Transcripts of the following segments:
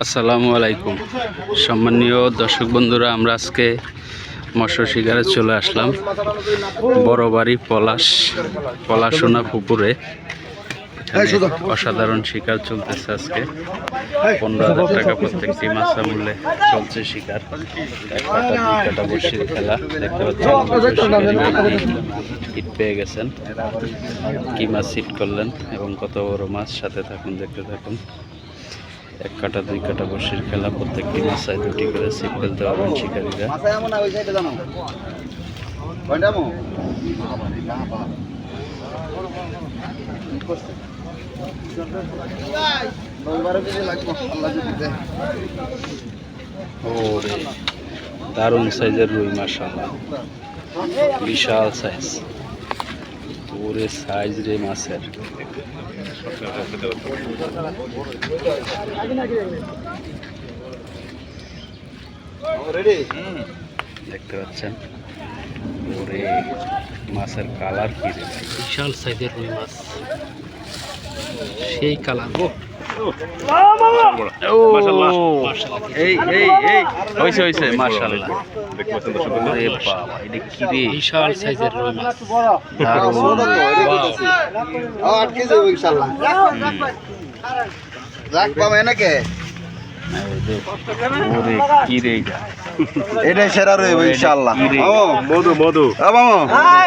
আসসালামু আলাইকুম সম্মানীয় দর্শক বন্ধুরা আমরা আজকে মৎস্য শিকারে চলে আসলাম বড় বাড়ি পলাশ পলাশোনা পুকুরে অসাধারণ শিকার চলতেছে আজকে পনেরো হাজার টাকা প্রত্যেকটি মাছা মূল্যে চলছে শিকার এক কাটা দুই কাটা বসির খেলা দেখতে পাচ্ছেন হিট পেয়ে গেছেন কি মাছ হিট করলেন এবং কত বড় মাছ সাথে থাকুন দেখতে থাকুন এক কাটা দুই কাটা বসির খেলা প্রত্যেকটি মাছায় দুটি করে সিট ফেলতে পারবেন শিকারীরা। দারুণ সাইজের রুই মাশাল্লাহ বিশাল সাইজ ওরে সাইজ রে মাছের। দেখতে পাচ্ছেন? ওরে মাছের কালার কি বিশাল সাইজের রুই মাছ। সেই কালার ও এই এই এই। হইছে হইছে মাশাআল্লাহ। ওরে বাবা এটা কি রে? কেজি এটাই সেরা রইব ও মধু মধু মামু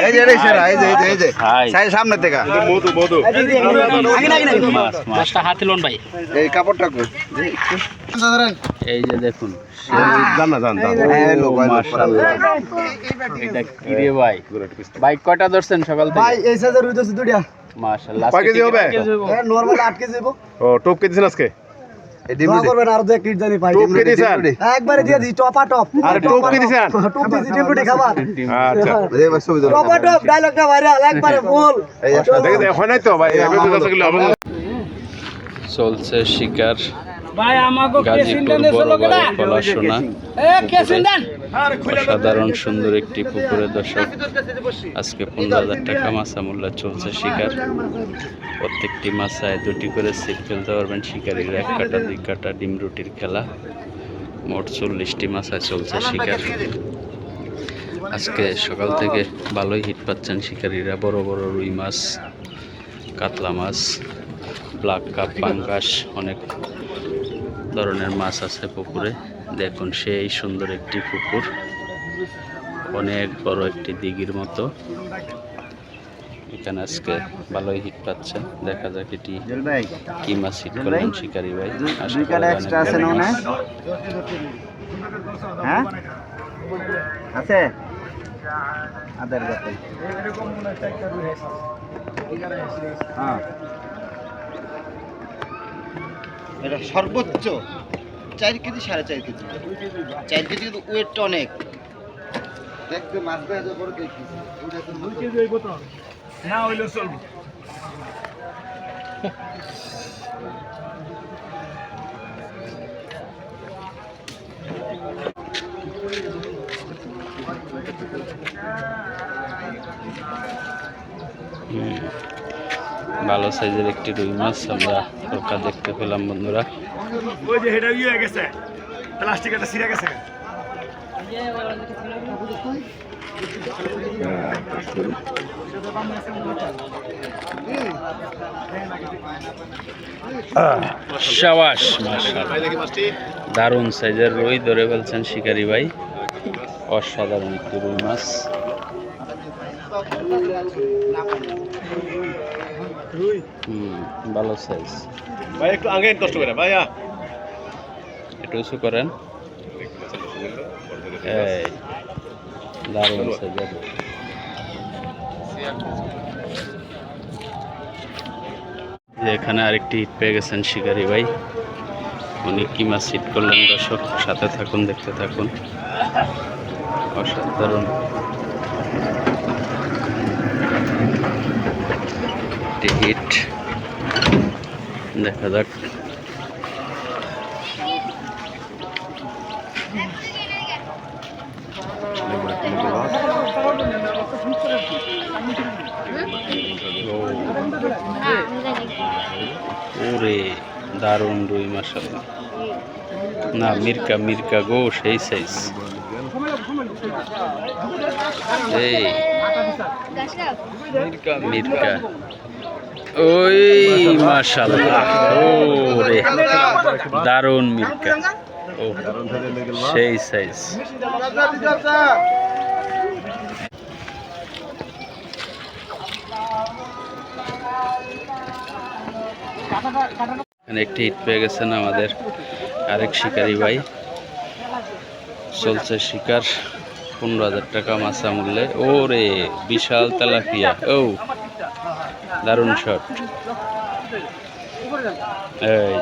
এই যে এটাই সেরা এই যে এই যে এই যে সাই সামনে থেকে মধু মধু মাছ মাছ হাতে লোন ভাই এই কাপড়টা কই এই যে দেখুন জান জান জান এই লো ভাই মাশাআল্লাহ এটা কি রে ভাই ভাই কয়টা ধরছেন সকাল ভাই থেকে এই সাইজের রুই দছে মাশাআল্লাহ কয় কেজি হবে? হ্যাঁ নরমাল 8 কেজি দেবো ও টোপ কে আজকে দোয়া করবেন আর দুই কিট জানি পাই টোপ কে দিছেন? একবারে দিয়ে দিই টপা টপ। আরে টোপ কে দিছেন? টপ দিছি ডিম খাবার। আচ্ছা। টপা টপ ডায়লগটা ভাইরাল একবারে ফুল দেখে নাই তো ভাই না। চলছে শিকার। ভাই পলাশোনা অসাধারণ সুন্দর একটি পুকুরে দর্শক আজকে পনেরো হাজার টাকা মাছা মূল্য চলছে শিকার। প্রত্যেকটি মাছায় দুটি করে সিট ফেলতে পারবেন শিকারীরা এক কাটা দুই কাটা ডিম রুটির খেলা। মোট চল্লিশটি মাছায় চলছে শিকার। আজকে সকাল থেকে ভালোই হিট পাচ্ছেন শিকারীরা। বড় বড় রুই মাছ কাতলা মাছ ব্ল্যাক কাপ পাঙ্গাস অনেক ধরনের মাছ আছে পুকুরে। দেখুন সেই সুন্দর একটি পুকুর। অনেক বড় একটি দিঘির মতো। এখানে আজকে ভালোই হিট পাচ্ছে। দেখা যাক এটি কি মাছ হিট করলেন শিকারি ভাই। হ্যাঁ? আছে? আদার হ্যাঁ। এটা সর্বোচ্চ চার কেজি সাড়ে চার কেজি। চার কেজি কিন্তু ওয়েটটা অনেক। দেখতে মাছ ভাজা করে হুম। ভালো সাইজের একটি রুই মাছ আমরা হালকা দেখতে পেলাম বন্ধুরা। ওই যে হেডা ইয়ে গেছে। ছিঁড়ে গেছে। সাবাস দারুণ সাইজের রুই ধরে ফেলছেন শিকারি ভাই। অসাধারণ একটি রুই মাছ। ভালো সাইজ ভাই একটু আগে কষ্ট করে ভাইয়া। একটু উঁচু করেন। এই দারুণ। যে এখানে আরেকটি হিট পেয়ে গেছেন শিকারি ভাই। উনি কি মাছ হিট করলেন দর্শক? সাথে থাকুন দেখতে থাকুন। অসাধারণ। একটি হিট দেখা যাক ওরে দারুণ রুই মাসাল্লাহ না মির্কা মির্কা গো সেই সাইজ এই, মির্কা ওই মাশাল্লাহ ও রে দারুণ মির্কা। ও, সেই সাইজ একটি হিট পেয়ে গেছেন আমাদের আরেক শিকারি ভাই। চলছে শিকার। পনেরো হাজার টাকা মাছা মূল্যে। ও রে বিশাল তেলাপিয়া। ও, দারুণ শট এই